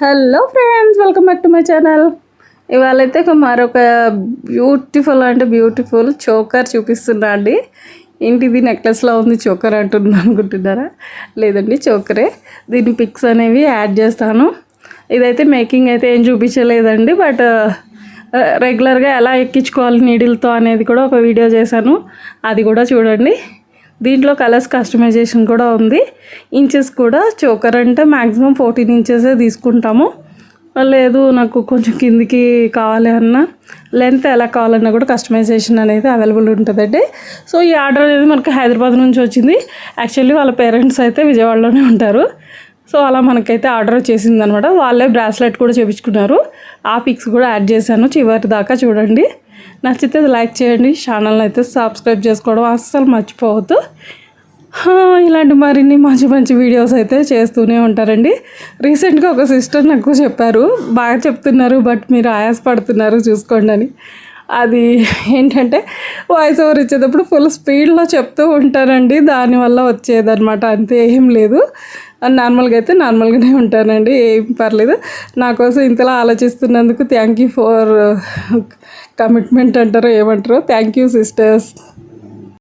Hello friends welcome back to my channel ఇవాళ అయితే ఒక మరొక బ్యూటిఫుల్ అంటే బ్యూటిఫుల్ చోకర్ చూపిస్తున్నా అండి. ఏంటిది నెక్లెస్లో ఉంది? చోకర్ అంటున్నా అనుకుంటున్నారా? లేదండి చోకరే దీని పిక్స్ అనేవి యాడ్ చేస్తాను. ఇదైతే మేకింగ్ అయితే ఏం చూపించలేదండి బట్ రెగ్యులర్గా uh, ఎలా ఎక్కించుకోవాలి నీడిల్తో అనేది కూడా ఒక వీడియో చేశాను. అది కూడా చూడండి. దీంట్లో కలర్స్ కస్టమైజేషన్ కూడా ఉంది. ఇంచెస్ కూడా చోకర్ అంటే మ్యాక్సిమం ఫోర్టీన్ ఇంచెసే తీసుకుంటాము. లేదు నాకు కొంచెం కిందికి కావాలి అన్న లెంత్ ఎలా కావాలన్నా కూడా కస్టమైజేషన్ అనేది అవైలబుల్ ఉంటుందండి. సో ఈ ఆర్డర్ అనేది మనకి హైదరాబాద్ నుంచి వచ్చింది. యాక్చువల్లీ వాళ్ళ పేరెంట్స్ అయితే విజయవాడలోనే ఉంటారు. సో అలా మనకైతే ఆర్డర్ చేసింది అనమాట వాళ్ళే బ్రాస్లెట్ కూడా చేపించుకున్నారు. ఆ పిక్స్ కూడా యాడ్ చేశాను. చివరి దాకా చూడండి. నచ్చితే లైక్ చేయండి. ఛానల్ని అయితే సబ్స్క్రైబ్ చేసుకోవడం అస్సలు మర్చిపోవద్దు. ఇలాంటి మరిన్ని మంచి మంచి వీడియోస్ అయితే చేస్తూనే ఉంటారండి. రీసెంట్గా ఒక సిస్టర్ నాకు చెప్పారు. బాగా చెప్తున్నారు బట్ మీరు ఆయాసపడుతున్నారు చూసుకోండి అని. అది ఏంటంటే వాయిస్ ఓవర్ ఇచ్చేటప్పుడు ఫుల్ స్పీడ్లో చెప్తూ ఉంటారండి. దానివల్ల వచ్చేదన్నమాట అంతే ఏం లేదు. నార్మల్గా అయితే నార్మల్గానే ఉంటానండి ఏం పర్లేదు. నా కోసం ఇంతలా ఆలోచిస్తున్నందుకు థ్యాంక్ యూ ఫర్ కమిట్మెంట్ అంటారో ఏమంటారో. Thank you sisters